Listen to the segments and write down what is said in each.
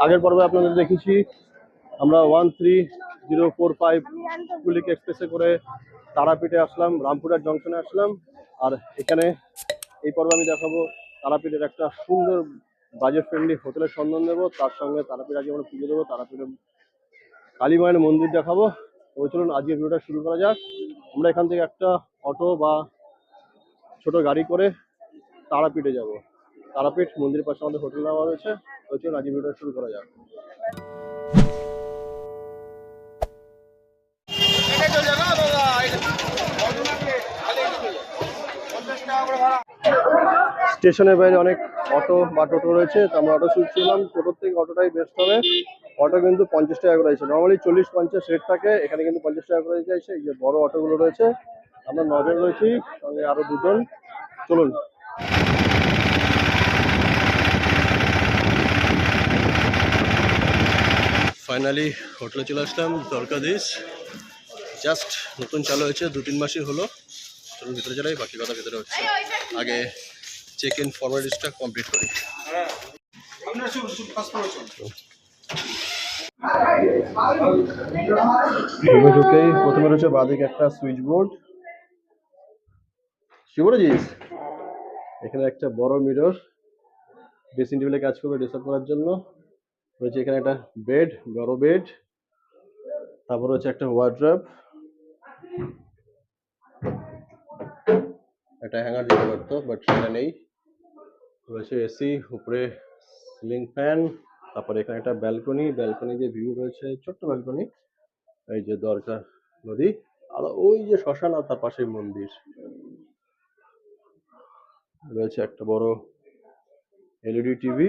আগের পর্বে আপনাদের দেখেছি, আমরা one three zero four five Kulik এক্সপ্রেসে করে তারাপীঠে আসলাম, রামপুরহাট জংশনে আসলাম, আর এখানে এই পর্বে আমি দেখাবো তারাপীঠের একটা সুন্দর বাজেট ফ্রেন্ডলি হোটেলের সন্ধান দেবো, তার সঙ্গে তারাপীঠ আজকে আমরা পুজো দেবো, তারাপীঠের কালী মায়ের মন্দির দেখাবো। তো চলুন আজকে ভিডিওটা শুরু করা যাক। আমরা এখান থেকে একটা অটো বা ছোট গাড়ি করে তারাপীঠে যাব। তারাপীঠ মন্দিরের পাশে আমাদের হোটেল নেওয়া রয়েছে। তো আজকে ভিডিওটা শুরু করা যাক। স্টেশনের বাইরে অনেক অটো বা টোটো রয়েছে তো আমরা অটো শুনছিলাম টোটোর থেকে অটোটাই বেস্ট হবে। অটো কিন্তু পঞ্চাশ টাকা করে আছে নর্মালি চল্লিশ পঞ্চাশ রেট থাকে এখানে কিন্তু পঞ্চাশ টাকা করে চাইছে এই যে বড় অটোগুলো রয়েছে আমরা নজন রয়েছি সঙ্গে আরও দুজন। চলুন। ফাইনালি হোটেলে চলে আসলাম দ্বারকাধীশ জাস্ট নতুন চালু হয়েছে দু তিন মাসই হলো। চলুন ভিতরে চলাই বাকি কথা ভিতরে হচ্ছে। আগে চেক ইন ফর্মালিটিসটা কমপ্লিট করি। রুমে ঢুকেই প্রথমে রয়েছে বাদিকে একটা সুইচ বোর্ড শিবরজিস? এখানে একটা বড় মিরর ড্রেসিং টেবিলে কাজ করবে ডিস্টার্ব করার জন্য। রয়েছে এখানে একটা বেড বড় বেড তারপর রয়েছে একটা ওয়ার্ড্রপ একটা হ্যাঙ্গার দিতে পারতো বাট সেটা নেই। রয়েছে এসি উপরে সিলিং ফ্যান তারপরে এখানে একটা ব্যালকনি ব্যালকনি যে ভিউ রয়েছে, ছোট্ট ব্যালকনি এই যে দরকার নদী, আর ওই যে শ্মশান আর তার পাশে মন্দির। রয়েছে একটা বড় এলইডি টিভি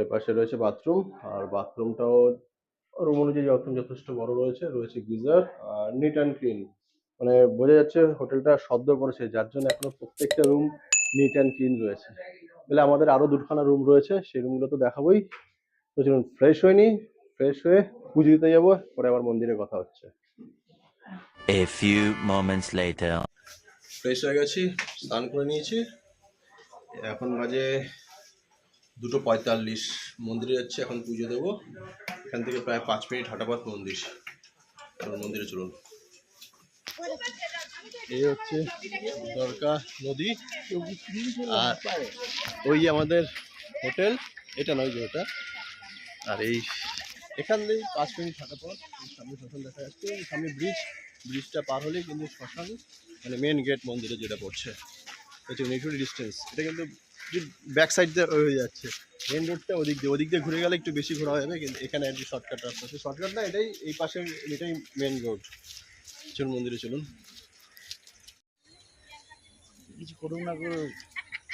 এর পাশে রয়েছে বাথরুম। আর বাথরুমটাও রুম অনুযায়ী যখন যথেষ্ট বড় রয়েছে রয়েছে গিজার আর নিট অ্যান্ড ক্লিন মানে বোঝা যাচ্ছে হোটেলটা সদ্য করেছে যার জন্য এখনও প্রত্যেকটা রুম নিট অ্যান্ড ক্লিন রয়েছে। বলে আমাদের আরও দুখানা রুম রয়েছে সেই রুমগুলো তো দেখাবোই। তো চলুন ফ্রেশ হয়ে নি ফ্রেশ হয়ে পুজো দিতে যাব পরে আবার মন্দিরে কথা হচ্ছে। A few moments later. Fresh হয়ে গেছি স্নান করে নিয়েছি। এখন বাজে দুটো পঁয়তাল্লিশ মন্দিরে যাচ্ছি, এখন পুজো দেবো। এখান থেকে প্রায় পাঁচ মিনিট হাঁটাপাত মন্দির। মন্দিরে চলুন। এই হচ্ছে দরকা নদী। আর ওই আমাদের হোটেল, এটা নয় যে ওটা। আর এই এখান থেকে পাঁচ মিনিট হাঁটা পর সামনে শ্মশান দেখা যাচ্ছে। সামনে ব্রিজ, ব্রিজটা পার হলেই কিন্তু শ্মশান মানে মেন গেট মন্দিরে যেটা পড়ছে। হচ্ছে নেটুরি ডিস্টেন্স। এটা কিন্তু ব্যাক সাইড দিয়ে হয়ে যাচ্ছে। মেন রোডটা ওদিক দিয়ে। ওদিক দিয়ে ঘুরে গেলে একটু বেশি ঘোরা যাবে কিন্তু এখানে একটু শর্টকাট রাস্তা আছে। শর্টকাট না এটাই এই পাশে এটাই মেন রোড চলুন মন্দিরে চলুন। কিছু করুন না করে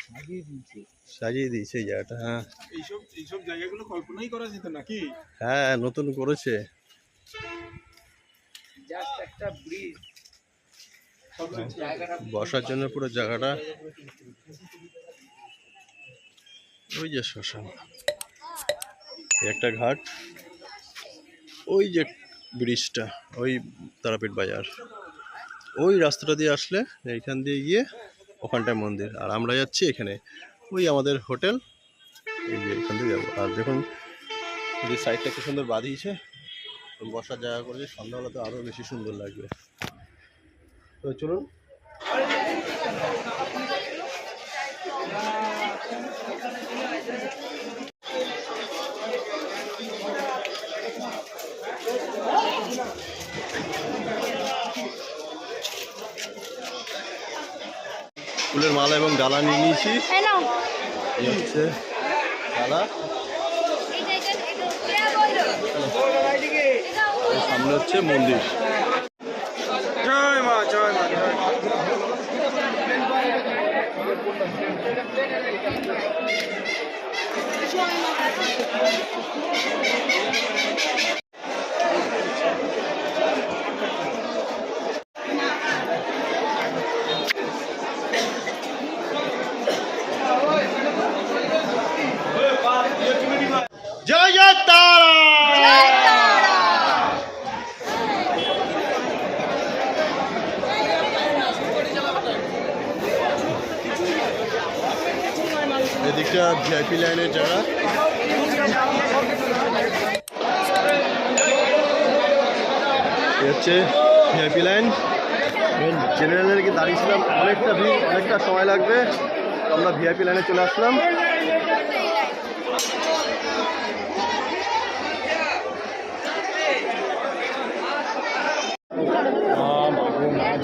সাজিয়ে দিয়েছে। সাজিয়ে দিয়েছে এই জায়গাটা হ্যাঁ। এইসব এইসব জায়গাগুলো কল্পনাই করা যেত নাকি? হ্যাঁ নতুন করেছে। জাস্ট একটা ব্রিজ বসার জন্য পুরো জায়গাটা। ওই যে শ্মশান। একটা ঘাট। ওই যে ব্রিজটা, ওই তারাপীঠ বাজার। ওই রাস্তাটা দিয়ে আসলে এইখান দিয়ে গিয়ে ওখানটায় মন্দির। আর আমরা যাচ্ছি এখানে। ওই আমাদের হোটেল। এই যে এখান দিয়ে যাব। আর দেখুন যে সাইডটা কি সুন্দর বাঁধিয়েছে। বসার জায়গা করলে সন্ধ্যাবেলা তো আরও বেশি সুন্দর লাগবে। তো চলুন। ফুলের মালা এবং ডালা নিয়ে নিয়েছি। এই হচ্ছে ডালা। সামনে হচ্ছে মন্দির। জয় মা জয় মা জয় মা। জয় জয় তারা ভিআইপি লাইনের জায়গা হচ্ছে ভিআইপি লাইন। জেনারেলের কি দাঁড়িয়েছিলাম অনেকটা ভিড় অনেকটা সময় লাগবে। আমরা ভিআইপি লাইনে চলে আসলাম।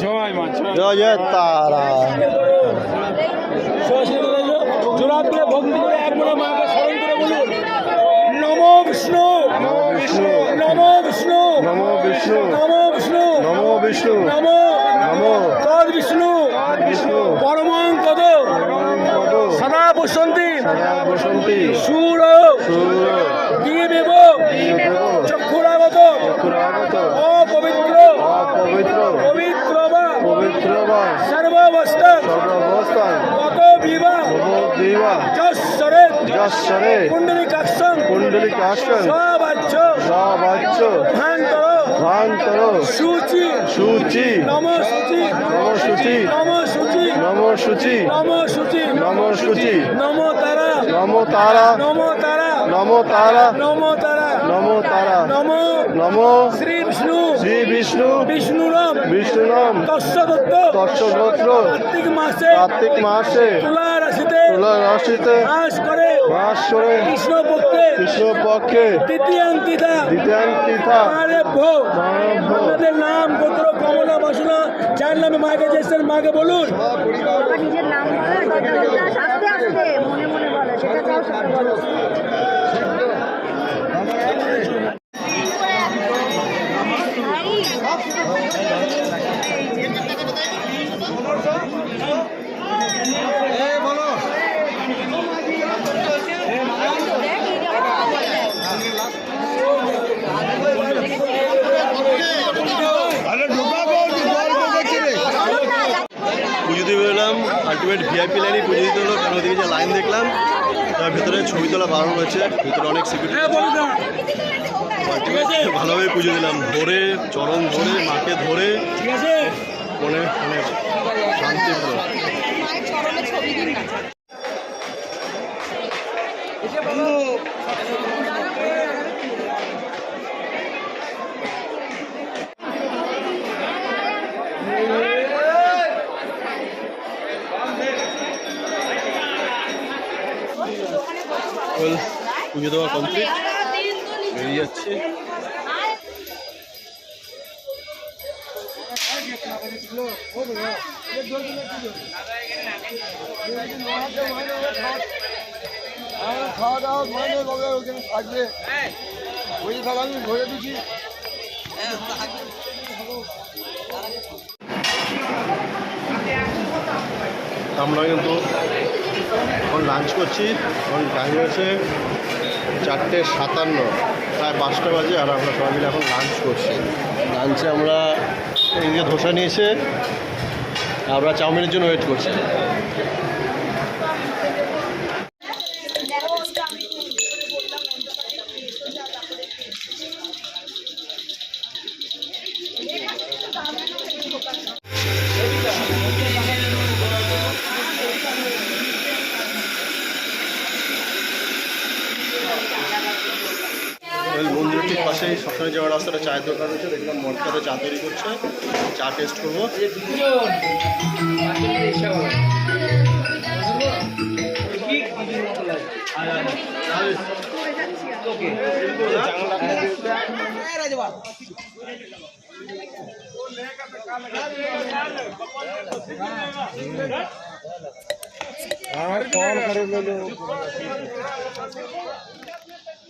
জয় মা জয়। জয় জয় তারা জোড়াত করে ভক্তি করে এক মনে মাকে স্মরণ করে বলুন নম বিষ্ণু নম বিষ্ণু নম বিষ্ণু নম বিষ্ণু নম বিষ্ণু নম বিষ্ণু নম নমো। তদ বিষ্ণু বিষ্ণু। পরমাং তদ। সদা বসন্তি। সদা বসন্তি। সুর যশ্বরে কুণ্ডলিকাক্ষং কুণ্ডলী কাশন সবাচ্য সবাচ্য ভান্তর ভান্তর সূচি সূচি নম সূচি নম সূচি। নম সূচি। নম সূচি নম সূচি নম সূচি নম তারা নম তারা নম তারা নম তারা নম তারা নম তারা নম। নম। শ্রী শ্রী বিষ্ণু। বিষ্ণুরাম বিষ্ণুনাম তস্যদত্ত দর্শগোত্র কার্তিক মাসে। কার্তিক মাসে। তুলা রাশিতে। তুলা রাশিতে। বাস করে। বাস করে। কৃষ্ণ পক্ষে কৃষ্ণ পক্ষে তৃতীয়াঙ্কিতা দ্বিতীয়ান্তিথা আরে ভো আপনাদের নাম গোত্র কমলা বাসনা যার নামে মাকে যেছেন মাকে বলুন। নিজের নাম বলে কথা আস্তে আস্তে মনে মনে বলো সেটা চাও সেটা বলো পুজো দিয়ে বেরোলাম আলটিমেট ভিআইপি লাইনে পুজো দিতে হলো, কারণ ওদিকে যে লাইন দেখলাম, তার ভেতরে ছবি তোলা বারণ রয়েছে ভেতরে অনেক সিকিউরিটি ভালোভাবে পুজো দিলাম। ধরে চরণ ধরে মাকে ধরে। মনে মানে শান্তি পুজো দেওয়া কমপ্লিট বেরিয়ে যাচ্ছে। খাওয়া দাওয়া ঘরে কবে ওখানে থাকবে ওই সব আমি ঘরে দিচ্ছি আমরা কিন্তু এখন লাঞ্চ করছি। এখন টাইম হয়েছে চারটে সাতান্ন, প্রায় পাঁচটা বাজে আর আমরা সবাই মিলে এখন লাঞ্চ করছি। লাঞ্চে আমরা এদিকে ধোসা নিয়েছে আমরা চাউমিনের জন্য ওয়েট করছি। সবসময় যাওয়ার রাস্তাটা চায়ের দোকান রয়েছে দেখলাম মটকাতে চা তৈরি করছে। চা টেস্ট করব।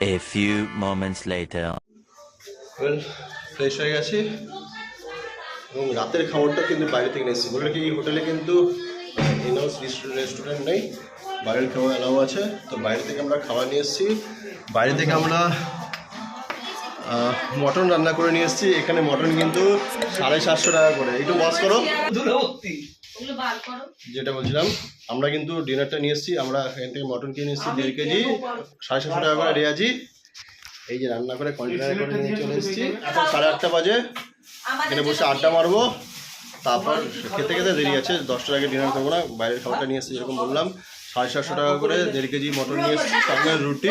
A few moments later. Well fresh হয়ে গেছি। এবং রাতের খাবারটা কিন্তু বাইরে থেকে নিয়ে এসেছি। বলে কি এই হোটেলে কিন্তু ইনহাউস রেস্টুরেন্ট নেই। বাইরের খাবার অ্যালাউ আছে। তো বাইরে থেকে আমরা খাবার নিয়ে এসেছি। বাইরে থেকে আমরা মটন রান্না করে নিয়ে এসেছি। এখানে মটন কিন্তু সাড়ে সাতশো টাকা করে। একটু বস করো। যেটা বলছিলাম আমরা কিন্তু ডিনারটা নিয়ে এসেছি আমরা এখান থেকে মটন কিনে এসেছি দেড় কেজি সাড়ে সাতশো টাকা করে রেয়াজি। এই যে রান্না করে কন্টেনারে করে নিয়ে চলে এসেছি। এখন সাড়ে আটটা বাজে। এখানে বসে আড্ডা মারবো। তারপর খেতে খেতে দেরি আছে দশটার আগে ডিনার করব না। বাইরের খাবারটা নিয়ে এসেছি যেরকম বললাম সাড়ে সাতশো টাকা করে দেড় কেজি মটন নিয়ে এসেছি সঙ্গে রুটি।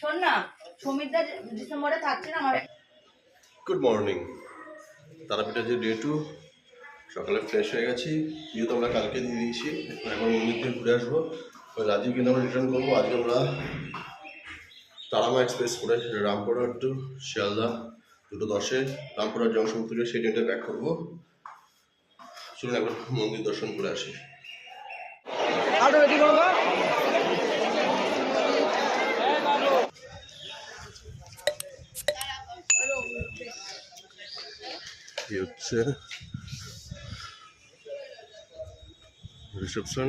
শোন না ডিসেম্বরে থাকছে না গুড মর্নিং তারাপীঠে যে ডে টু সকালে ফ্রেশ হয়ে গেছি। যেহেতু আমরা কালকে দিয়ে দিয়েছি এখন মন্দির থেকে ঘুরে আসব। ওই রাজীব কিন্তু আমরা রিটার্ন করব। আজকে আমরা তারামা এক্সপ্রেস করে রামপুরহাট টু শিয়ালদা, দুটো দশে। রামপুরহাট জংশন থেকে সেই ডেটে ব্যাক করব। চলুন একবার মন্দির দর্শন করে আসি এই হচ্ছে রিসেপশন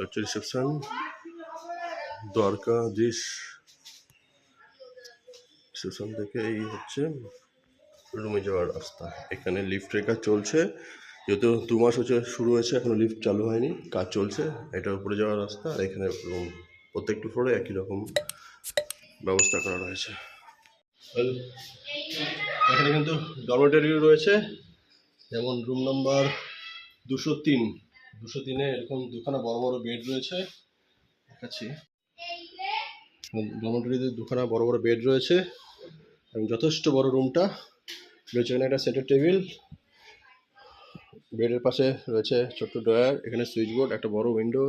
হচ্ছে রিসেপশন দ্বারকাধীশ রিসেপশন থেকে এই হচ্ছে রুমে যাওয়ার রাস্তা। এখানে লিফটের কাজ চলছে। যেহেতু দু মাস হচ্ছে শুরু হয়েছে, এখনও লিফট চালু হয়নি। কাজ চলছে এটার উপরে যাওয়ার রাস্তা। আর এখানে রুম প্রত্যেকটি ফ্লোরে একই রকম ব্যবস্থা করা রয়েছে। এখানে কিন্তু ডরমেটারিও রয়েছে, যেমন রুম নাম্বার দুশো তিন। দুশো তিনে এরকম দুখানা বড় বড় বেড রয়েছে, দেখাচ্ছি। ডরমেটারিতে দুখানা বড় বড় বেড রয়েছে, এবং যথেষ্ট বড় রুমটা রয়েছে। এখানে একটা সেটের টেবিল বেডের পাশে রয়েছে ছোট্ট ড্রয়ার এখানে সুইচ বোর্ড একটা বড় উইন্ডো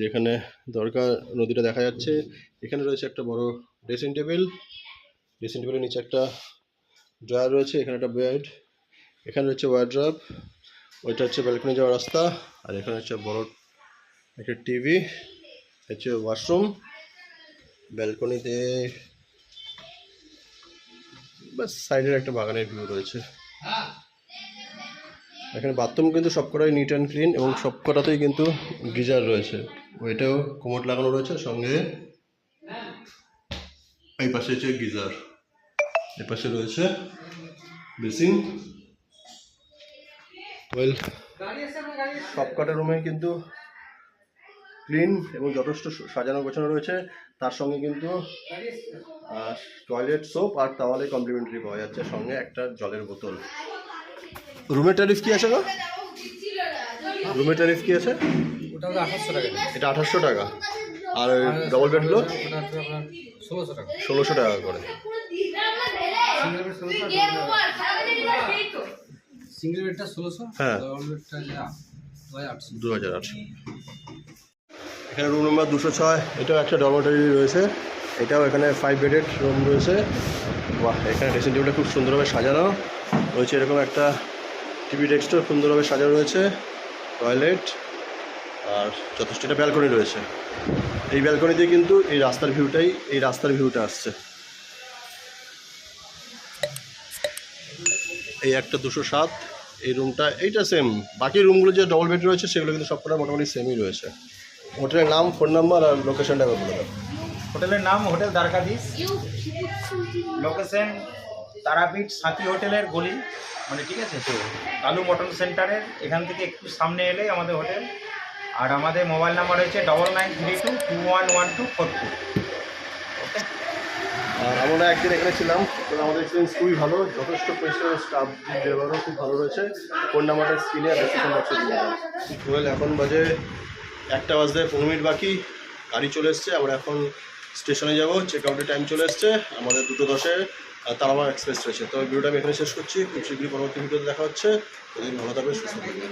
যেখানে দরকার নদীটা দেখা যাচ্ছে। এখানে রয়েছে একটা বড় ড্রেসিং টেবিল ড্রেসিং টেবিলের নিচে একটা ড্রয়ার রয়েছে, এখানে একটা বেড, এখানে রয়েছে ওয়ার্ড্রপ, ওইটা হচ্ছে ব্যালকনি যাওয়ার রাস্তা, আর এখানে হচ্ছে বড় একটা টিভি, হচ্ছে ওয়াশরুম, ব্যালকনিতে সাইডের একটা বাগানের ভিউ রয়েছে। এখানে বাথরুম কিন্তু সবকটাই নিট অ্যান্ড ক্লিন এবং সবকটাতেই কিন্তু গিজার রয়েছে। ওইটাও কোমোট লাগানো রয়েছে, সঙ্গে এই পাশে হচ্ছে গিজার। এই পাশে রয়েছে বেসিং ওয়েল সবকটা রুমে কিন্তু ক্লিন এবং যথেষ্ট সাজানো গোছানো রয়েছে। তার সঙ্গে কিন্তু টয়লেট সোপ আর তাওয়ালে কমপ্লিমেন্টারি পাওয়া যাচ্ছে। সঙ্গে একটা জলের বোতল। রুমের ট্যারিফ কি আছে গো? রুমের ট্যারিফ কি আছে? ওটা আঠাশশো টাকা। এটা আঠাশশো টাকা। আর ডবল বেড আপনার ষোলোশো টাকা। ষোলোশো টাকা করে। সিঙ্গেল বেডটা ষোলোশো হ্যাঁ। দু হাজার আটশো। এখানে রুম নাম্বার দুশো ছয় এটাও একটা ডরমেটারি রয়েছে। এটাও এখানে ফাইভ বেডেড রুম রয়েছে। বাহ এখানে ড্রেসিং টেবিলটা খুব সুন্দরভাবে সাজানো। রয়েছে এরকম একটা টিভি ডেস্কটাও সুন্দরভাবে সাজানো রয়েছে টয়লেট আর যথেষ্ট একটা ব্যালকনি রয়েছে। এই ব্যালকনি দিয়ে কিন্তু এই রাস্তার ভিউটাই এই রাস্তার ভিউটা আসছে। এই একটা দুশো সাত এই রুমটা এইটা সেম বাকি রুমগুলো যে ডবল বেড রয়েছে সেগুলো কিন্তু সবকটা মোটামুটি সেমই রয়েছে। হোটেলের নাম ফোন নাম্বার আর লোকেশনটা বলে দাও। হোটেলের নাম হোটেল দ্বারকাধীশ। লোকেশন তারাপীঠ সাথী হোটেলের গলি মানে ঠিক আছে? তো কালু মটন সেন্টারের এখান থেকে একটু সামনে এলেই আমাদের হোটেল। আর আমাদের মোবাইল নাম্বার হচ্ছে double nine three two two one one two four two আর আমরা একদিন এখানে ছিলাম আমাদের এক্সপিরিয়েন্স খুবই ভালো, যথেষ্ট পরিষ্কার স্টাফ ব্যবহারও খুব ভালো রয়েছে ফোন নাম্বারটা স্ক্রিনে আর এখন বাজে একটা বাজতে পনেরো মিনিট বাকি, গাড়ি চলে এসছে, আমরা এখন স্টেশনে যাব চেক আউটের টাইম চলে এসছে, আমাদের দুটো দশে তারামা এক্সপ্রেস রয়েছে। তো ভিডিওটা আমি এখানে শেষ করছি, খুব শীঘ্রই পরবর্তী ভিডিওতে দেখা হচ্ছে ভালো থাকবে সুস্থ থাকবে